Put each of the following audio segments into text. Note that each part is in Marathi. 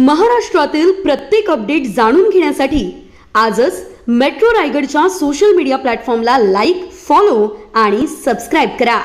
महाराष्ट्रातील प्रत्येक अपडेट जाणून घेण्यासाठी आजच मेट्रो रायगडच्या सोशल मीडिया प्लॅटफॉर्मला लाईक फॉलो आणि सबस्क्राईब करा.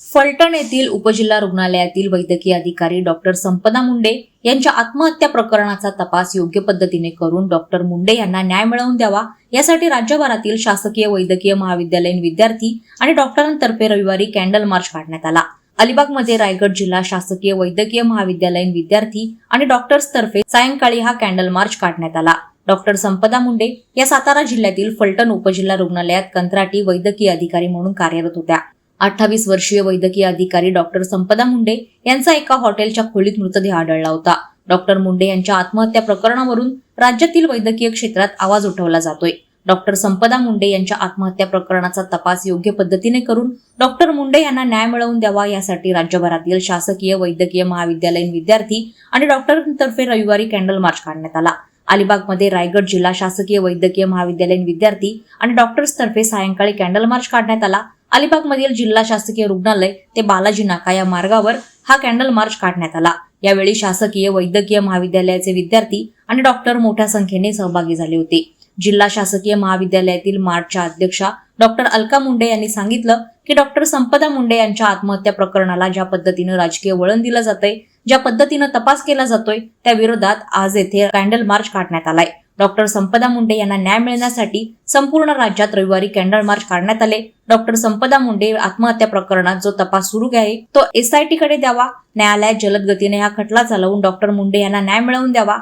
फलटण येथील उपजिल्हा रुग्णालयातील वैद्यकीय अधिकारी डॉक्टर संपदा मुंडे यांच्या आत्महत्या प्रकरणाचा तपास योग्य पद्धतीने करून डॉक्टर मुंडे यांना न्याय मिळवून द्यावा यासाठी राज्यभरातील शासकीय वैद्यकीय महाविद्यालयीन विद्यार्थी आणि डॉक्टरांतर्फे रविवारी कॅन्डल मार्च काढण्यात आला. अलिबागमध्ये रायगड जिल्हा शासकीय वैद्यकीय महाविद्यालयीन विद्यार्थी आणि डॉक्टर्सतर्फे सायंकाळी हा कॅन्डल मार्च काढण्यात आला. डॉक्टर संपदा मुंडे या सातारा जिल्ह्यातील फलटण उपजिल्हा रुग्णालयात कंत्राटी वैद्यकीय अधिकारी म्हणून कार्यरत होत्या. अठ्ठावीस वर्षीय वैद्यकीय अधिकारी डॉक्टर संपदा मुंडे यांचा एका हॉटेलच्या खोलीत मृतदेह आढळला होता. डॉक्टर मुंडे यांच्या आत्महत्या प्रकरणावरून राज्यातील वैद्यकीय क्षेत्रात आवाज उठवला जातोय. डॉक्टर संपदा मुंडे यांच्या आत्महत्या प्रकरणाचा तपास योग्य पद्धतीने करून डॉक्टर मुंडे यांना न्याय मिळवून द्यावा यासाठी राज्यभरातील शासकीय वैद्यकीय महाविद्यालयीन विद्यार्थी आणि डॉक्टरांतर्फे रविवारी कॅन्डल मार्च काढण्यात आला. अलिबागमध्ये रायगड जिल्हा शासकीय वैद्यकीय महाविद्यालयीन विद्यार्थी आणि डॉक्टर्सतर्फे सायंकाळी कॅन्डल मार्च काढण्यात आला. अलिबागमधील जिल्हा शासकीय रुग्णालय ते बालाजी नाका या मार्गावर हा कॅन्डल मार्च काढण्यात आला. यावेळी शासकीय वैद्यकीय महाविद्यालयाचे विद्यार्थी आणि डॉक्टर मोठ्या संख्येने सहभागी झाले होते. जिल्हा शासकीय महाविद्यालयातील मार्चच्या अध्यक्षा डॉक्टर अलका मुंडे यांनी सांगितलं की डॉक्टर संपदा मुंडे यांच्या आत्महत्या प्रकरणाला ज्या पद्धतीनं राजकीय वळण दिलं जातंय ज्या पद्धतीनं तपास केला जातोय त्या विरोधात आज येथे कॅन्डल मार्च काढण्यात आलाय. डॉक्टर संपदा मुंडे यांना न्याय मिळण्यासाठी संपूर्ण राज्यात रविवारी कॅन्डल मार्च काढण्यात आले. डॉक्टर संपदा मुंडे आत्महत्या प्रकरणात जो तपास सुरू आहे तो एसआयटी कडे द्यावा न्यायालयात जलद गतीने हा खटला चालवून डॉक्टर मुंडे यांना न्याय मिळवून द्यावा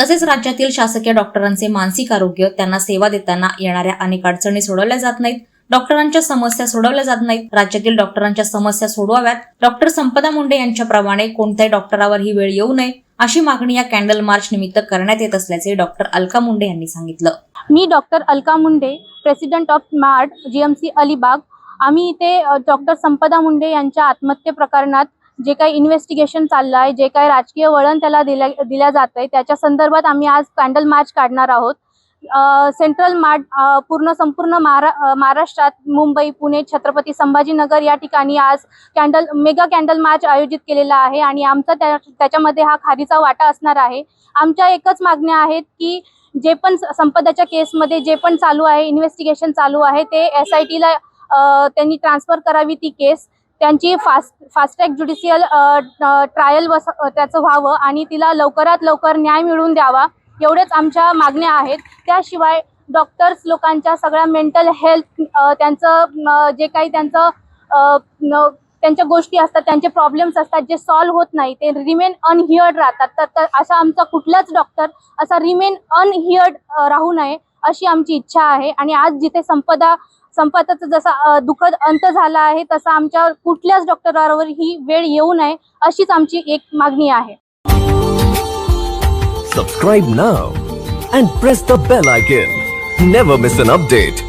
तसेच राज्यातील शासकीय डॉक्टरांचे मानसिक आरोग्य त्यांना सेवा देताना येणाऱ्या अनेक अडचणी सोडवल्या जात नाहीत. डॉक्टरांच्या समस्या सोडवल्या जात नाहीत. राज्यातील डॉक्टरांच्या समस्या सोडवाव्यात. डॉक्टर संपदा मुंडे यांच्याप्रमाणे कोणत्याही डॉक्टरावर ही वेळ येऊ नये अशी मागणी या कॅन्डल मार्च निमित्त करण्यात येत असल्याचे डॉक्टर अलका मुंडे यांनी सांगितलं. मी doctor Alka Munde president of mart G M C Alibag. आम्ही इथे डॉक्टर संपदा मुंडे यांच्या आत्महत्ये प्रकरणात जे काही इन्व्हेस्टिगेशन चाललं आहे जे काही राजकीय वळण त्याला दिल्या दिल्या जात आहे त्याच्या संदर्भात आम्ही आज कॅन्डल मार्च काढणार आहोत. सेंट्रल मार्ट पूर्ण संपूर्ण महारा महाराष्ट्रात मुंबई पुणे छत्रपती संभाजीनगर या ठिकाणी आज कॅन्डल मेगा कॅन्डल मार्च आयोजित केलेला आहे आणि आमचा त्या त्याच्यामध्ये हा खारीचा वाटा असणार आहे. आमच्या एकच मागण्या आहेत की जे पण संपदाच्या केसमध्ये जे पण चालू आहे इन्व्हेस्टिगेशन चालू आहे ते एस आय टीला त्यांनी ट्रान्सफर करावी ती केस. त्यांची fast fast track judicial trial बस त्याचं व्हावं आणि तिला लवकरात लवकर न्याय मिळवून द्यावा एवढेच आमच्या मागण्या आहेत. त्याशिवाय डॉक्टर्स लोकांच्या सगळ्या मेंटल हेल्थ त्यांचं जे काही त्यांचं त्यांच्या गोष्टी असतात त्यांचे प्रॉब्लेम्स असतात जे सॉल्व्ह होत नाही ते रिमेन अनहिअर्ड राहतात. तर तर असा आमचा कुठलाच डॉक्टर असा रिमेन अनहिअर्ड राहू नये. अशी आमची इच्छा आहे. आणि आज जिथे संपदा संपदाचा जसा दुःखद अंत झाला आहे तसा आमच्या कुठल्याच डॉक्टरावर ही वेळ येऊ नये अशीच आमची एक मागणी आहे. Subscribe now and press the bell icon never miss an update